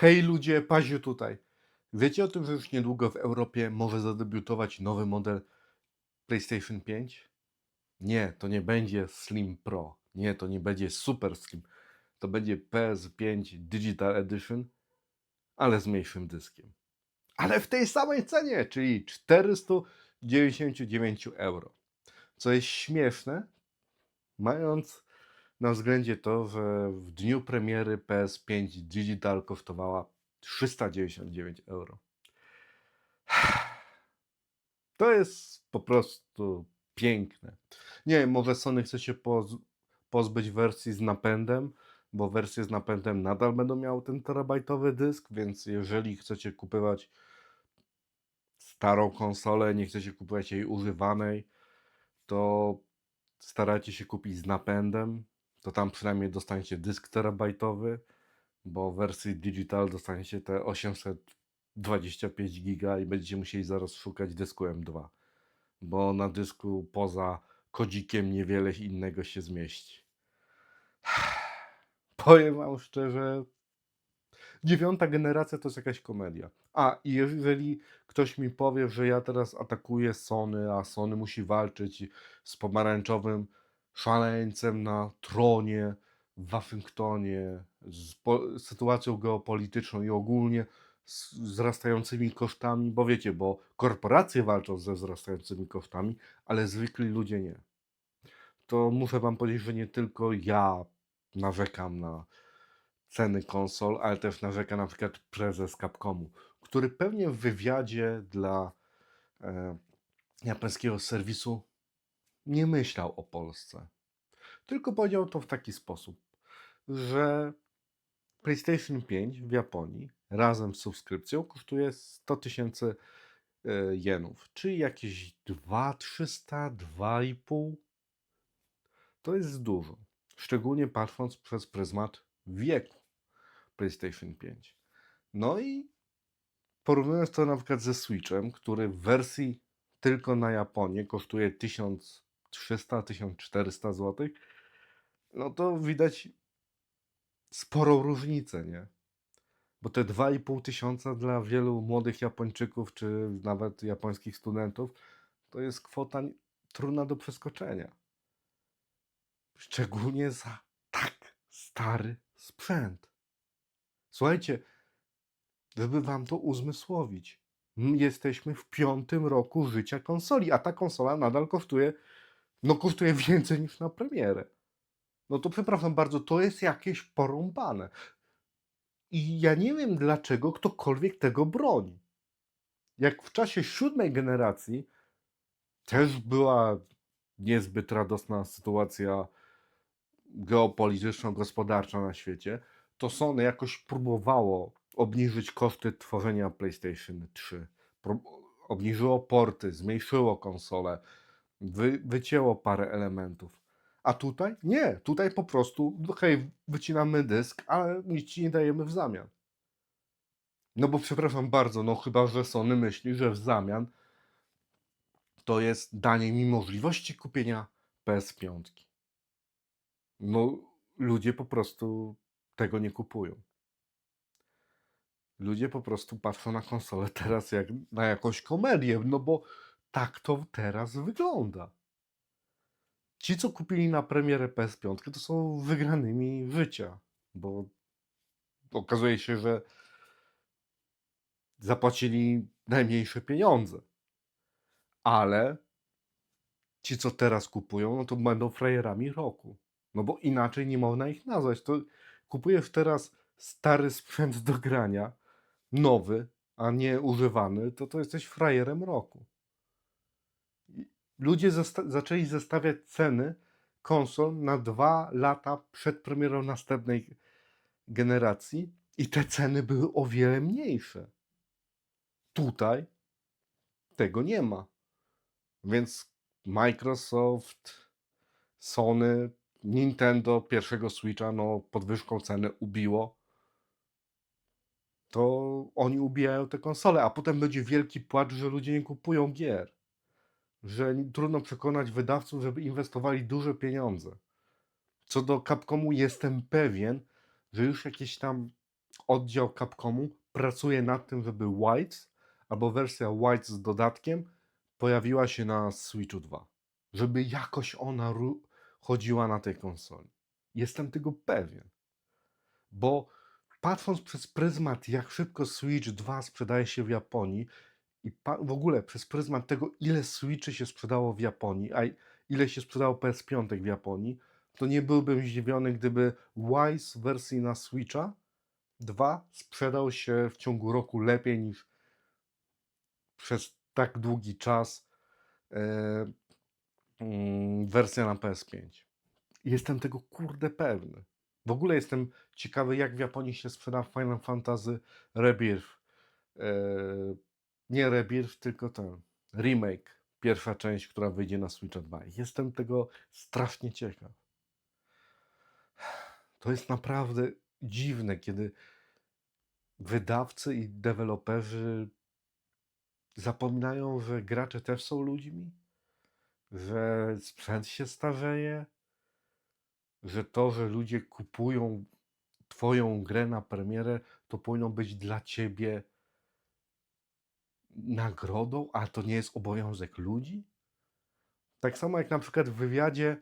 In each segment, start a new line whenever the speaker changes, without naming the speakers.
Hej ludzie, Paziu tutaj. Wiecie o tym, że już niedługo w Europie może zadebiutować nowy model PlayStation 5? Nie, to nie będzie Slim Pro. Nie, to nie będzie Super Slim. To będzie PS5 Digital Edition, ale z mniejszym dyskiem. Ale w tej samej cenie, czyli 499 euro. Co jest śmieszne, mając na względzie to, że w dniu premiery PS5 Digital kosztowała 399 euro. To jest po prostu piękne. Nie wiem, może Sony chce się poz- pozbyć wersji z napędem, bo wersje z napędem nadal będą miały ten terabajtowy dysk, więc jeżeli chcecie kupować starą konsolę, nie chcecie kupować jej używanej, to starajcie się kupić z napędem, to tam przynajmniej dostaniecie dysk terabajtowy, bo w wersji digital dostaniecie te 825 giga i będziecie musieli zaraz szukać dysku M2, bo na dysku poza kodzikiem niewiele innego się zmieści. Powiem wam szczerze, dziewiąta generacja to jest jakaś komedia. A i jeżeli ktoś mi powie, że ja teraz atakuję Sony, a Sony musi walczyć z pomarańczowym szaleńcem na tronie w Waszyngtonie, z sytuacją geopolityczną i ogólnie z wzrastającymi kosztami, bo wiecie, bo korporacje walczą ze wzrastającymi kosztami, ale zwykli ludzie nie. To muszę wam powiedzieć, że nie tylko ja narzekam na ceny konsol, ale też narzeka na przykład prezes Capcomu, który pewnie w wywiadzie dla e, japońskiego serwisu nie myślał o Polsce. Tylko powiedział to w taki sposób, że PlayStation 5 w Japonii razem z subskrypcją kosztuje 100 tysięcy e, jenów, czyli jakieś 2,300, 2,5. To jest dużo. Szczególnie patrząc przez pryzmat wieku PlayStation 5. No i porównując to na przykład ze Switchem, który w wersji tylko na Japonię kosztuje 1300-1400 zł, no to widać sporą różnicę, nie? Bo te 2,5 tysiąca dla wielu młodych Japończyków, czy nawet japońskich studentów, to jest kwota trudna do przeskoczenia. Szczególnie za tak stary sprzęt. Słuchajcie, żeby wam to uzmysłowić, jesteśmy w piątym roku życia konsoli, a ta konsola nadal kosztuje, no kosztuje więcej niż na premierę. No to przepraszam bardzo, to jest jakieś porąbane. I ja nie wiem, dlaczego ktokolwiek tego broni. Jak w czasie siódmej generacji też była niezbyt radosna sytuacja geopolityczno-gospodarcza na świecie, to Sony jakoś próbowało obniżyć koszty tworzenia PlayStation 3. Prób- obniżyło porty, zmniejszyło konsolę, wy, wycięło parę elementów. A tutaj? Nie, tutaj po prostu, hej, wycinamy dysk, ale nic ci nie dajemy w zamian. No bo przepraszam bardzo, no chyba, że Sony myśli, że w zamian to jest danie mi możliwości kupienia PS5. No, ludzie po prostu tego nie kupują. Ludzie po prostu patrzą na konsolę teraz jak na jakąś komedię, no bo tak to teraz wygląda. Ci, co kupili na premierę PS5, to są wygranymi życia, bo okazuje się, że zapłacili najmniejsze pieniądze. Ale ci, co teraz kupują, no to będą frajerami roku. No bo inaczej nie można ich nazwać. To kupujesz teraz stary sprzęt do grania, nowy, a nie używany, to to jesteś frajerem roku. Ludzie zesta- zaczęli zestawiać ceny konsol na dwa lata przed premierą następnej generacji i te ceny były o wiele mniejsze. Tutaj tego nie ma. Więc Microsoft, Sony, Nintendo pierwszego Switcha no podwyżką ceny ubiło. To oni ubijają te konsole, a potem będzie wielki płacz, że ludzie nie kupują gier. Że trudno przekonać wydawców, żeby inwestowali duże pieniądze. Co do Capcomu jestem pewien, że już jakieś tam oddział Capcomu pracuje nad tym, żeby Wilds albo wersja Wilds z dodatkiem pojawiła się na Switchu 2. Żeby jakoś ona chodziła na tej konsoli. Jestem tego pewien. Bo patrząc przez pryzmat, jak szybko Switch 2 sprzedaje się w Japonii i w ogóle przez pryzmat tego, ile Switchy się sprzedało w Japonii, a ile się sprzedało PS5 w Japonii, to nie byłbym zdziwiony, gdyby Wise wersji na Switcha 2 sprzedał się w ciągu roku lepiej niż przez tak długi czas e, mm, wersja na PS5. Jestem tego kurde pewny. W ogóle jestem ciekawy, jak w Japonii się sprzeda Final Fantasy Rebirth. E, nie Rebirth, tylko ten remake. Pierwsza część, która wyjdzie na Switcha 2. Jestem tego strasznie ciekaw. To jest naprawdę dziwne, kiedy wydawcy i deweloperzy zapominają, że gracze też są ludźmi, że sprzęt się starzeje, że to, że ludzie kupują Twoją grę na premierę, to powinno być dla Ciebie nagrodą, a to nie jest obowiązek ludzi? Tak samo jak na przykład w wywiadzie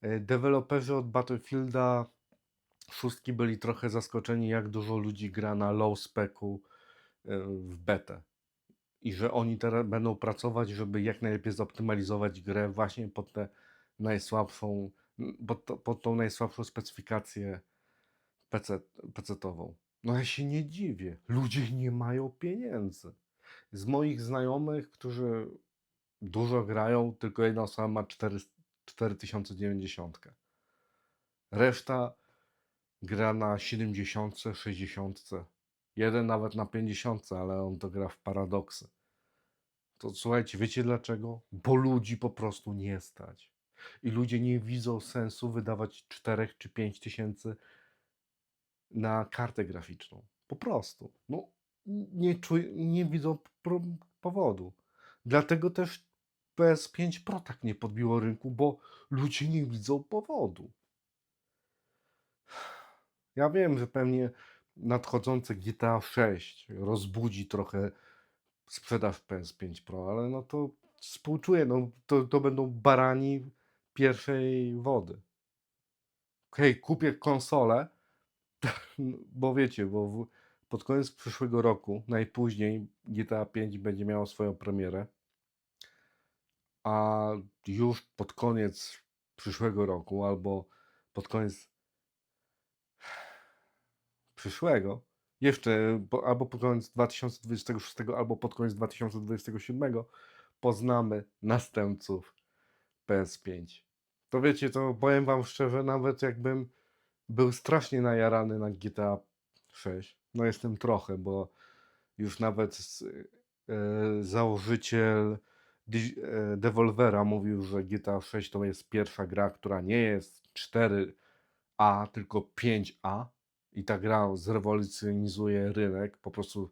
e, deweloperzy od Battlefielda szóstki byli trochę zaskoczeni, jak dużo ludzi gra na low specu e, w betę. I że oni teraz będą pracować, żeby jak najlepiej zoptymalizować grę właśnie pod tę najsłabszą, pod, to, pod tą najsłabszą specyfikację PC, PC-tową. No ja się nie dziwię. Ludzie nie mają pieniędzy. Z moich znajomych, którzy dużo grają, tylko jedna osoba ma 4, 4090. Reszta gra na 70, 60. Jeden nawet na 50, ale on to gra w paradoksy. To słuchajcie, wiecie dlaczego? Bo ludzi po prostu nie stać. I ludzie nie widzą sensu wydawać 4 czy 5 tysięcy na kartę graficzną. Po prostu. No, nie, czuj, nie widzą powodu. Dlatego też PS5 Pro tak nie podbiło rynku, bo ludzie nie widzą powodu. Ja wiem, że pewnie nadchodzące GTA 6 rozbudzi trochę sprzedaż PS5 Pro, ale no to współczuję, no to, to będą barani pierwszej wody. Okej, okay, kupię konsolę, bo wiecie, bo w, pod koniec przyszłego roku, najpóźniej GTA 5 będzie miało swoją premierę, a już pod koniec przyszłego roku albo pod koniec przyszłego, jeszcze albo pod koniec 2026, albo pod koniec 2027 poznamy następców PS5. To wiecie, to powiem wam szczerze, nawet jakbym był strasznie najarany na GTA 6, no jestem trochę, bo już nawet e, założyciel e, Devolvera mówił, że GTA 6 to jest pierwsza gra, która nie jest 4A, tylko 5A i ta gra zrewolucjonizuje rynek po prostu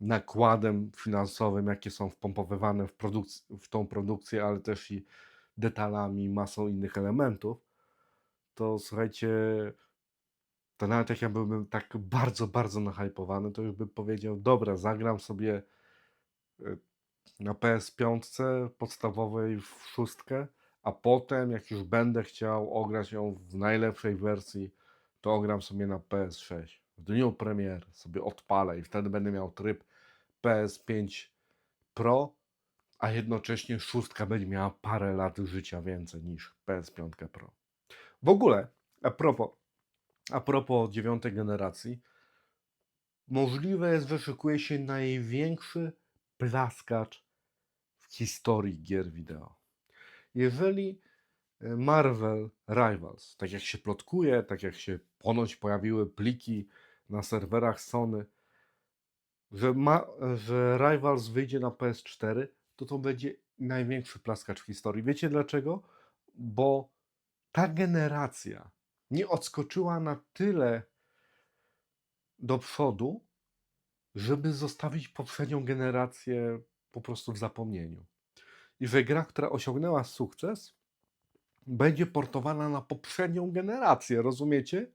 nakładem finansowym, jakie są wpompowywane w, produkc- w tą produkcję, ale też i detalami, masą innych elementów, to słuchajcie, to nawet jak ja byłbym tak bardzo, bardzo nahypowany, to już bym powiedział, dobra, zagram sobie y, na PS5 podstawowej w szóstkę, a potem jak już będę chciał ograć ją w najlepszej wersji, to ogram sobie na PS6. W dniu premiery sobie odpalę i wtedy będę miał tryb PS5 Pro, a jednocześnie szóstka będzie miała parę lat życia więcej niż PS5 Pro. W ogóle, a propos, a propos dziewiątej generacji, możliwe jest, że szykuje się największy plaskacz w historii gier wideo. Jeżeli e, Marvel Rivals, tak jak się plotkuje, tak jak się ponoć pojawiły pliki na serwerach Sony, że, ma, że Rivals wyjdzie na PS4, to to będzie największy plaskacz w historii. Wiecie dlaczego? Bo ta generacja nie odskoczyła na tyle do przodu, żeby zostawić poprzednią generację po prostu w zapomnieniu. I że gra, która osiągnęła sukces, będzie portowana na poprzednią generację, rozumiecie?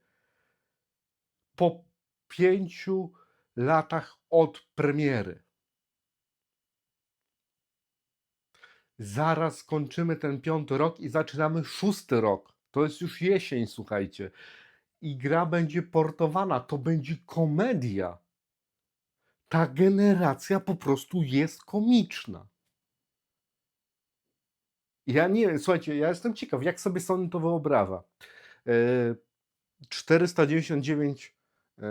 Po pięciu latach od premiery. Zaraz skończymy ten piąty rok i zaczynamy szósty rok. To jest już jesień, słuchajcie. I gra będzie portowana. To będzie komedia. Ta generacja po prostu jest komiczna. Ja nie wiem, słuchajcie, ja jestem ciekaw, jak sobie Sony to wyobraża. E, 499 e,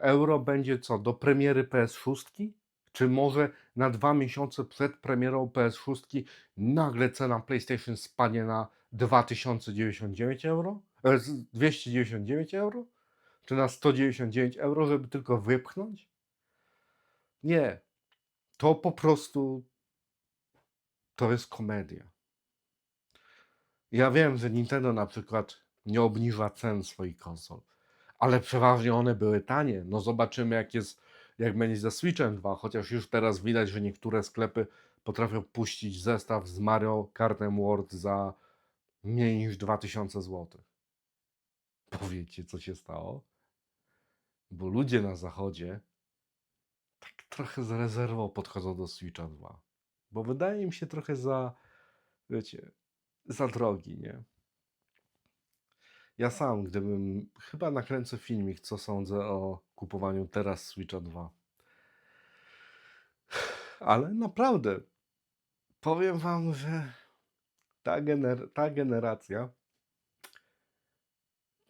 euro będzie co, do premiery PS6? Czy może na dwa miesiące przed premierą PS6 nagle cena PlayStation spadnie na 2099 euro? E, z- 299 euro? Czy na 199 euro, żeby tylko wypchnąć? Nie. To po prostu to jest komedia. Ja wiem, że Nintendo na przykład nie obniża cen swoich konsol, ale przeważnie one były tanie. No zobaczymy jak jest, jak będzie ze Switchem 2, chociaż już teraz widać, że niektóre sklepy potrafią puścić zestaw z Mario Kartem World za mniej niż 2000 zł. Powiedzcie, co się stało? Bo ludzie na zachodzie tak trochę z rezerwą podchodzą do Switcha 2. Bo wydaje im się trochę za, wiecie, za drogi, nie? Ja sam, gdybym, chyba nakręcę filmik, co sądzę o kupowaniu teraz Switcha 2. Ale naprawdę, powiem wam, że ta, gener ta generacja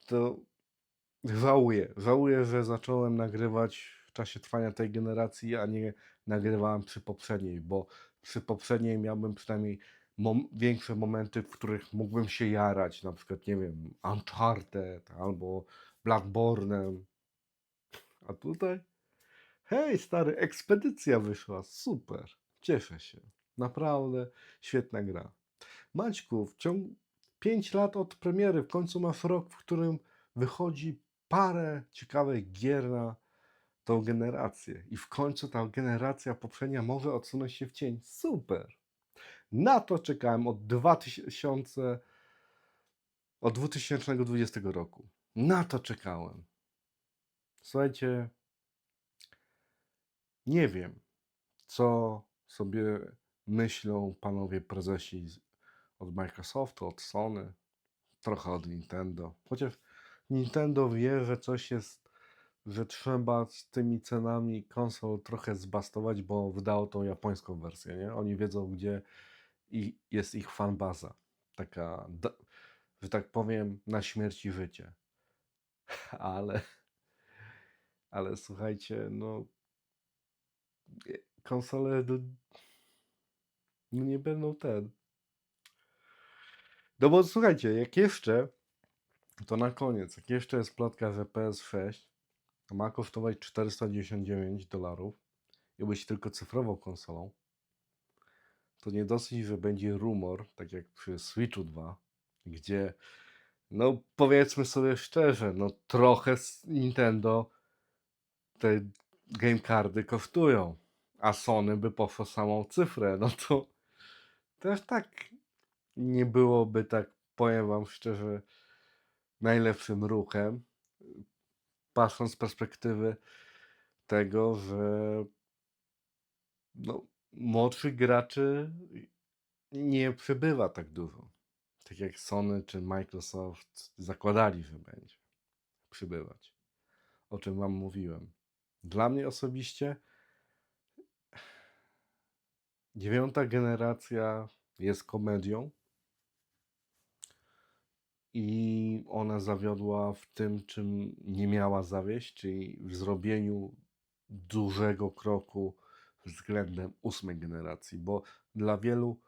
to żałuję. Żałuję, że zacząłem nagrywać w czasie trwania tej generacji, a nie nagrywałem przy poprzedniej, bo przy poprzedniej miałbym przynajmniej mom większe momenty, w których mógłbym się jarać, na przykład, nie wiem, Uncharted albo Bloodborne'em. A tutaj, hej stary, ekspedycja wyszła, super, cieszę się. Naprawdę świetna gra. Maćku, w ciągu 5 lat od premiery, w końcu masz rok, w którym wychodzi parę ciekawych gier na tą generację. I w końcu ta generacja poprzednia może odsunąć się w cień. Super! Na to czekałem od 2000, od 2020 roku. Na to czekałem. Słuchajcie, nie wiem, co sobie myślą panowie prezesi od Microsoftu, od Sony, trochę od Nintendo. Chociaż Nintendo wie, że coś jest, że trzeba z tymi cenami konsol trochę zbastować, bo wydało tą japońską wersję, nie? Oni wiedzą, gdzie i jest ich fanbaza. Taka, że tak powiem, na śmierć i życie. Ale, ale słuchajcie, no nie- konsole no nie będą ten. No bo słuchajcie, jak jeszcze, to na koniec, jak jeszcze jest plotka, że PS6 ma kosztować 499 dolarów i być tylko cyfrową konsolą, to nie dosyć, że będzie rumor, tak jak przy Switchu 2, gdzie, no powiedzmy sobie szczerze, no trochę s- Nintendo te game cardy kosztują, a Sony by poszło samą cyfrę, no to też tak nie byłoby tak, powiem wam szczerze, najlepszym ruchem, patrząc z perspektywy tego, że no, młodszych graczy nie przybywa tak dużo. Tak jak Sony czy Microsoft zakładali, że będzie przybywać. O czym Wam mówiłem. Dla mnie osobiście dziewiąta generacja jest komedią i ona zawiodła w tym, czym nie miała zawieść, czyli w zrobieniu dużego kroku względem ósmej generacji, bo dla wielu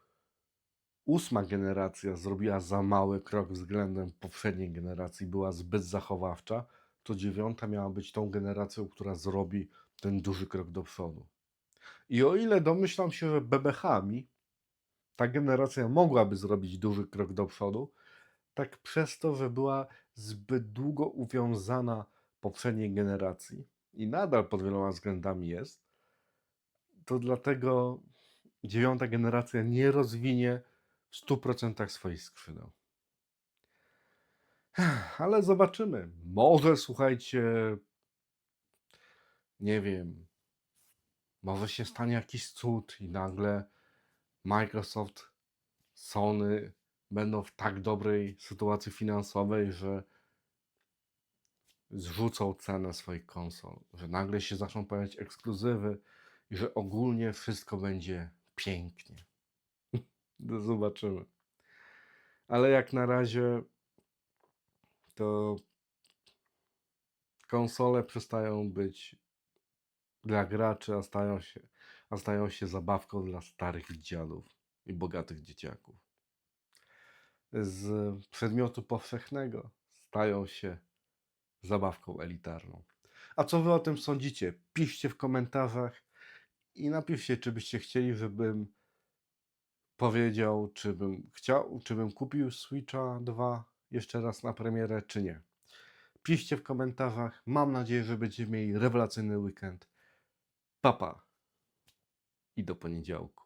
ósma generacja zrobiła za mały krok względem poprzedniej generacji, była zbyt zachowawcza, to dziewiąta miała być tą generacją, która zrobi ten duży krok do przodu. I o ile domyślam się, że BBH-mi ta generacja mogłaby zrobić duży krok do przodu, tak przez to, że była zbyt długo uwiązana poprzedniej generacji i nadal pod wieloma względami jest, to dlatego dziewiąta generacja nie rozwinie w 100% swoich skrzydeł. Ale zobaczymy. Może słuchajcie, nie wiem, może się stanie jakiś cud i nagle Microsoft, Sony będą w tak dobrej sytuacji finansowej, że zrzucą cenę swoich konsol, że nagle się zaczną pojawiać ekskluzywy i że ogólnie wszystko będzie pięknie. No Zobaczymy. Ale jak na razie to konsole przestają być dla graczy, a stają się, a stają się zabawką dla starych dziadów i bogatych dzieciaków. Z przedmiotu powszechnego stają się zabawką elitarną. A co wy o tym sądzicie? Piszcie w komentarzach i napiszcie, czy byście chcieli, żebym powiedział, czy bym chciał, czy bym kupił Switcha 2 jeszcze raz na premierę, czy nie. Piszcie w komentarzach. Mam nadzieję, że będziecie mieli rewelacyjny weekend. Papa. I do poniedziałku.